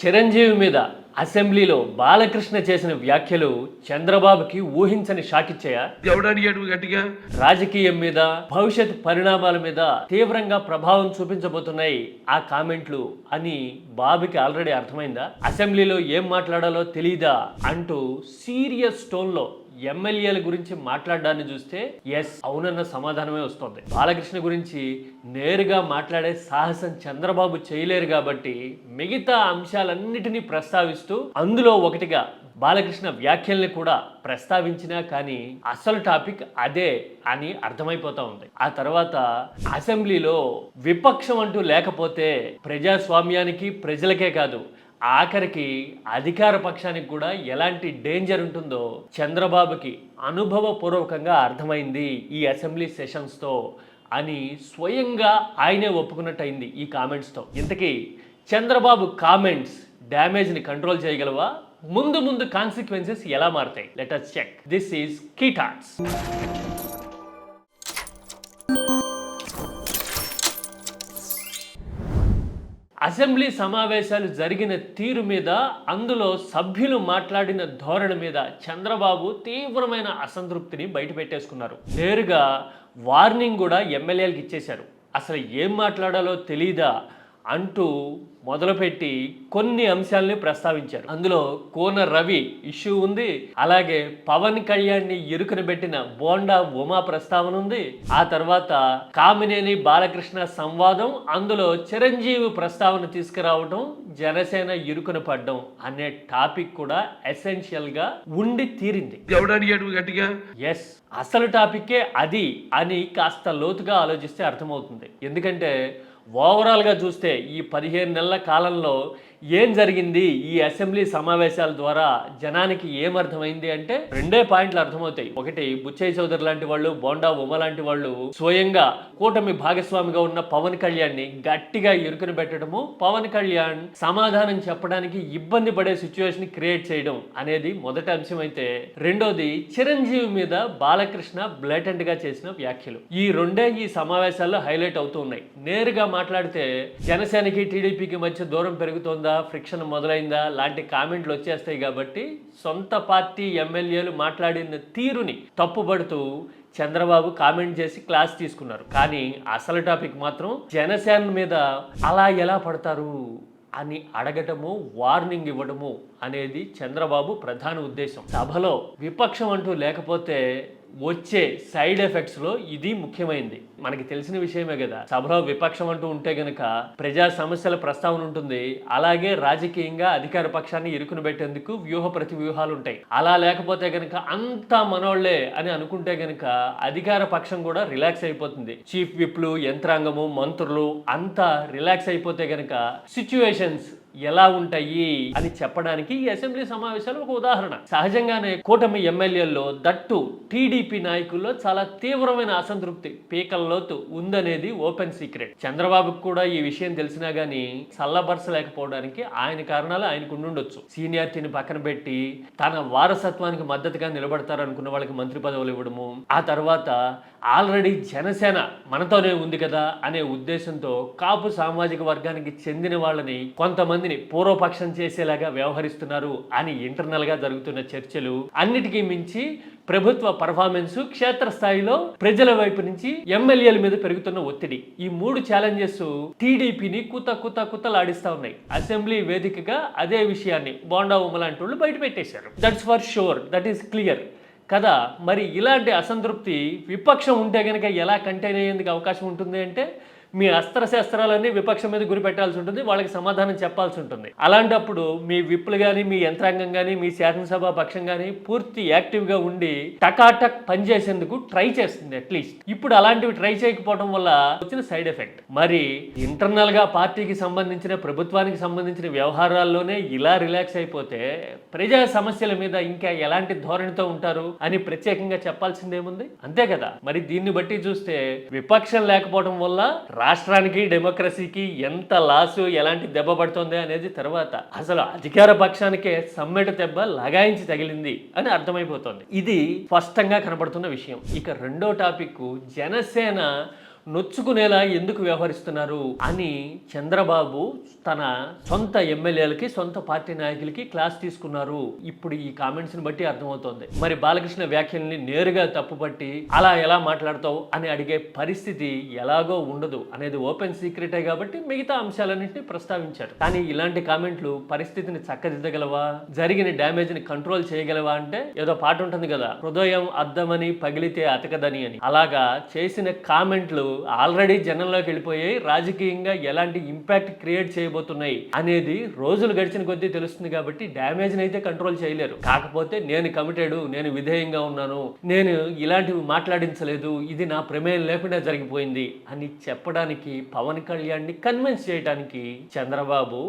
చిరంజీవి మీద అసెంబ్లీలో బాలకృష్ణ చేసిన వ్యాఖ్యలు చంద్రబాబుకి ఊహించని షాక్ ఇచ్చాయా ఎవడు అడిగాడు గట్టిగా? రాజకీయం మీద భవిష్యత్ పరిణామాల మీద తీవ్రంగా ప్రభావం చూపించబోతున్నాయి ఆ కామెంట్లు అని బాబుకి ఆల్రెడీ అర్థమైందా? అసెంబ్లీలో ఏం మాట్లాడాలో తెలీదా అంటూ సీరియస్ టోన్లో ఎమ్మెల్యేల గురించి మాట్లాడడాన్ని చూస్తే ఎస్ అవునన్న సమాధానమే వస్తుంది. బాలకృష్ణ గురించి నేరుగా మాట్లాడే సాహసం చంద్రబాబు చేయలేరు కాబట్టి మిగతా అంశాలన్నిటినీ ప్రస్తావిస్తూ అందులో ఒకటిగా బాలకృష్ణ వ్యాఖ్యల్ని కూడా ప్రస్తావించినా కానీ అసలు టాపిక్ అదే అని అర్థమైపోతా ఉంది. ఆ తర్వాత అసెంబ్లీలో విపక్షం అంటూ లేకపోతే ప్రజాస్వామ్యానికి ప్రజలకే కాదు ఆఖరికి అధికార పక్షానికి కూడా ఎలాంటి డేంజర్ ఉంటుందో చంద్రబాబుకి అనుభవపూర్వకంగా అర్థమైంది ఈ అసెంబ్లీ సెషన్స్తో అని స్వయంగా ఆయనే ఒప్పుకున్నట్టయింది ఈ కామెంట్స్తో. ఇంతకీ చంద్రబాబు కామెంట్స్ డ్యామేజ్ని కంట్రోల్ చేయగలవా? ముందు ముందు కాన్సిక్వెన్సెస్ ఎలా మారుతాయి? Let us check this is కీటాట్స్ assembly సమావేశాలు జరిగిన తీరు మీద అందులో సభ్యులు మాట్లాడిన ధోరణి మీద చంద్రబాబు తీవ్రమైన అసంతృప్తిని బయటపెట్టేసుకున్నారు నేరుగా వార్నింగ్ కూడా ఎమ్మెల్యేలకు ఇచ్చేశారు. అసలు ఏం మాట్లాడాలో తెలీదా అంటూ మొదలుపెట్టి కొన్ని అంశాలని ప్రస్తావించారు. అందులో కోన రవి ఇష్యూ ఉంది అలాగే పవన్ కళ్యాణ్ని ఇరుకున పెట్టిన బోండా ఉమా ప్రస్తావన ఉంది ఆ తర్వాత కామినేని బాలకృష్ణ సంవాదం అందులో చిరంజీవి ప్రస్తావన తీసుకురావడం జనసేన ఇరుకున పడ్డం అనే టాపిక్ కూడా ఎసెన్షియల్గా ఉండి తీరింది. ఎస్ అసలు టాపిక్కే అది అని కాస్త లోతుగా ఆలోచిస్తే అర్థమవుతుంది. ఎందుకంటే ఓవరాల్గా చూస్తే ఈ పదిహేను నెలల కాలంలో ఏం జరిగింది? ఈ అసెంబ్లీ సమావేశాల ద్వారా జనానికి ఏమర్థమైంది అంటే రెండే పాయింట్లు అర్థమవుతాయి. ఒకటి బుచ్చయ్య చౌదరి లాంటి వాళ్ళు బోండా ఉమ లాంటి వాళ్ళు స్వయంగా కూటమి భాగస్వామిగా ఉన్న పవన్ కళ్యాణ్ని గట్టిగా ఇరుకుని పెట్టడము పవన్ కళ్యాణ్ సమాధానం చెప్పడానికి ఇబ్బంది పడే సిచ్యువేషన్ క్రియేట్ చేయడం అనేది మొదటి అంశం అయితే. రెండోది చిరంజీవి మీద బాలకృష్ణ బ్లేటెంట్గా చేసిన వ్యాఖ్యలు. ఈ రెండే ఈ సమావేశాల్లో హైలైట్ అవుతూ ఉన్నాయి. నేరుగా మాట్లాడితే జనసేనకి టీడీపీకి మధ్య దూరం పెరుగుతోందా? ఫ్రిక్షన్ మొదలైందా లాంటి కామెంట్లు వచ్చేస్తాయి కాబట్టి సొంత పార్టీ ఎమ్మెల్యేలు మాట్లాడిన తీరుని తప్పుపడుతూ చంద్రబాబు కామెంట్ చేసి క్లాస్ తీసుకున్నారు. కానీ అసలు టాపిక్ మాత్రం జనసేన మీద అలా ఎలా పడతారు అని అడగటము వార్నింగ్ ఇవ్వడము అనేది చంద్రబాబు ప్రధాన ఉద్దేశం. సభలో విపక్షం అంటూ లేకపోతే వచ్చే సైడ్ ఎఫెక్ట్స్లో ఇది ముఖ్యమైనది మనకి తెలిసిన విషయమే కదా. సభలో విపక్షం అంటూ ఉంటే గనక ప్రజా సమస్యల ప్రస్తావన ఉంటుంది. అలాగే రాజకీయంగా అధికార పక్షాన్ని ఇరుకును పెట్టేందుకు వ్యూహ ప్రతి వ్యూహాలు ఉంటాయి. అలా లేకపోతే గనక అంతా మనోళ్ళే అని అనుకుంటే గనక అధికార పక్షం కూడా రిలాక్స్ అయిపోతుంది. చీఫ్ విప్లు యంత్రాంగము మంత్రులు అంతా రిలాక్స్ అయిపోతే గనక సిచ్యువేషన్స్ ఎలా ఉంటాయి అని చెప్పడానికి ఈ అసెంబ్లీ సమావేశాలు ఒక ఉదాహరణ. సహజంగానే కూటమి ఎమ్మెల్యేల్లో దట్టు టీడీపీ నాయకుల్లో చాలా తీవ్రమైన అసంతృప్తి పీకల్లోతు ఉందనేది ఓపెన్ సీక్రెట్. చంద్రబాబుకు కూడా ఈ విషయం తెలిసినా గానీ చల్లబరచలేకపోవడానికి ఆయన కారణాలు ఆయనకు ఉండుండొచ్చు. సీనియారిటీని పక్కన పెట్టి తన వారసత్వానికి మద్దతుగా నిలబడతారనుకున్న వాళ్ళకి మంత్రి పదవులు ఇవ్వడము ఆ తర్వాత ఆల్రెడీ జనసేన మనతోనే ఉంది కదా అనే ఉద్దేశంతో కాపు సామాజిక వర్గానికి చెందిన వాళ్ళని కొంతమందిని పూర్వపక్షం చేసేలాగా వ్యవహరిస్తున్నారు అని ఇంటర్నల్గా జరుగుతున్న చర్చలు అన్నిటికీ మించి ప్రభుత్వ పర్ఫార్మెన్స్ క్షేత్రస్థాయిలో ప్రజల వైపు నుంచి ఎమ్మెల్యేల మీద పెరుగుతున్న ఒత్తిడి. ఈ మూడు ఛాలెంజెస్ టీడీపీని కుత కుత కుతలాడిస్తా ఉన్నాయి. అసెంబ్లీ వేదికగా అదే విషయాన్ని బోండా ఉమ్మలాంటి వాళ్ళు బయట పెట్టేశారు. That's for sure that is clear కదా మరి ఇలాంటి అసంతృప్తి విపక్షం ఉంటే కనుక ఎలా కంటైన్ అయ్యేందుకు అవకాశం ఉంటుంది అంటే మీ అస్త్రశస్త్రాలన్నీ విపక్షం మీద గురి పెట్టాల్సి ఉంటుంది వాళ్ళకి సమాధానం చెప్పాల్సి ఉంటుంది. అలాంటప్పుడు మీ విప్పులు కానీ మీ యంత్రాంగం కానీ మీ శాసనసభ పక్షం కానీ పూర్తి యాక్టివ్గా ఉండి టకాటక్ పనిచేసేందుకు ట్రై చేస్తుంది అట్లీస్ట్ ఇప్పుడు అలాంటివి ట్రై చేయకపోవడం వల్ల వచ్చిన సైడ్ ఎఫెక్ట్. మరి ఇంటర్నల్గా పార్టీకి సంబంధించిన ప్రభుత్వానికి సంబంధించిన వ్యవహారాల్లోనే ఇలా రిలాక్స్ అయిపోతే ప్రజా సమస్యల మీద ఇంకా ఎలాంటి ధోరణితో ఉంటారు అని ప్రత్యేకంగా చెప్పాల్సిందేముంది? అంతే కదా. మరి దీన్ని బట్టి చూస్తే విపక్షం లేకపోవడం వల్ల రాష్ట్రానికి డెమోక్రసీకి ఎంత లాసు ఎలాంటి దెబ్బ పడుతుంది అనేది తర్వాత అసలు అధికార పక్షానికే సమ్మెట దెబ్బ లగాయించి తగిలింది అని అర్థమైపోతుంది. ఇది స్పష్టంగా కనబడుతున్న విషయం. ఇక రెండో టాపిక్ జనసేన నొచ్చుకునేలా ఎందుకు వ్యవహరిస్తున్నారు అని చంద్రబాబు తన సొంత ఎమ్మెల్యేలకి సొంత పార్టీ నాయకులకి క్లాస్ తీసుకున్నారు. ఇప్పుడు ఈ కామెంట్స్ని బట్టి అర్థమవుతోంది. మరి బాలకృష్ణ వ్యాఖ్యల్ని నేరుగా తప్పుపట్టి అలా ఎలా మాట్లాడతావు అని అడిగే పరిస్థితి ఎలాగో ఉండదు అనేది ఓపెన్ సీక్రెటే కాబట్టి మిగతా అంశాలన్నింటినీ ప్రస్తావించారు. కానీ ఇలాంటి కామెంట్లు పరిస్థితిని చక్కదిద్దగలవా? జరిగిన డ్యామేజ్ని కంట్రోల్ చేయగలవా అంటే ఏదో పాట ఉంటుంది కదా హృదయం అద్దమని పగిలితే అతకదని అని. అలాగా చేసిన కామెంట్లు ఆల్రెడీ జనంలోకి వెళ్ళిపోయాయి. రాజకీయంగా ఎలాంటి ఇంపాక్ట్ క్రియేట్ చేయబోతున్నాయి అనేది రోజులు గడిచిన కొద్దీ తెలుస్తుంది కాబట్టి డ్యామేజ్ అయితే కంట్రోల్ చేయలేరు. కాకపోతే నేను కమిటెడ్ నేను విధేయంగా ఉన్నాను నేను ఇలాంటివి మాట్లాడించలేదు ఇది నా ప్రమేయం లేకుండా జరిగిపోయింది అని చెప్పడానికి పవన్ కళ్యాణ్ని కన్విన్స్ చేయడానికి చంద్రబాబు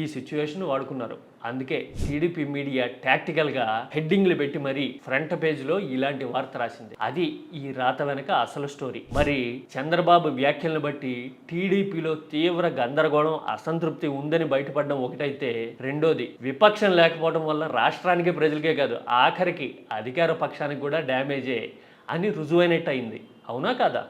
ఈ సిచ్యువేషన్ వాడుకున్నారు. అందుకే టీడీపీ మీడియా టాక్టికల్గా హెడ్డింగ్లు పెట్టి మరీ ఫ్రంట్ పేజ్లో ఇలాంటి వార్త రాసింది. అది ఈ రాత వెనక అసలు స్టోరీ. మరి చంద్రబాబు వ్యాఖ్యలను బట్టి టీడీపీలో తీవ్ర గందరగోళం అసంతృప్తి ఉందని బయటపడడం ఒకటైతే రెండోది. విపక్షం లేకపోవడం వల్ల రాష్ట్రానికి ప్రజలకే కాదు ఆఖరికి అధికార పక్షానికి కూడా డ్యామేజే అని రుజువైనట్టు అయింది అవునా కాదా?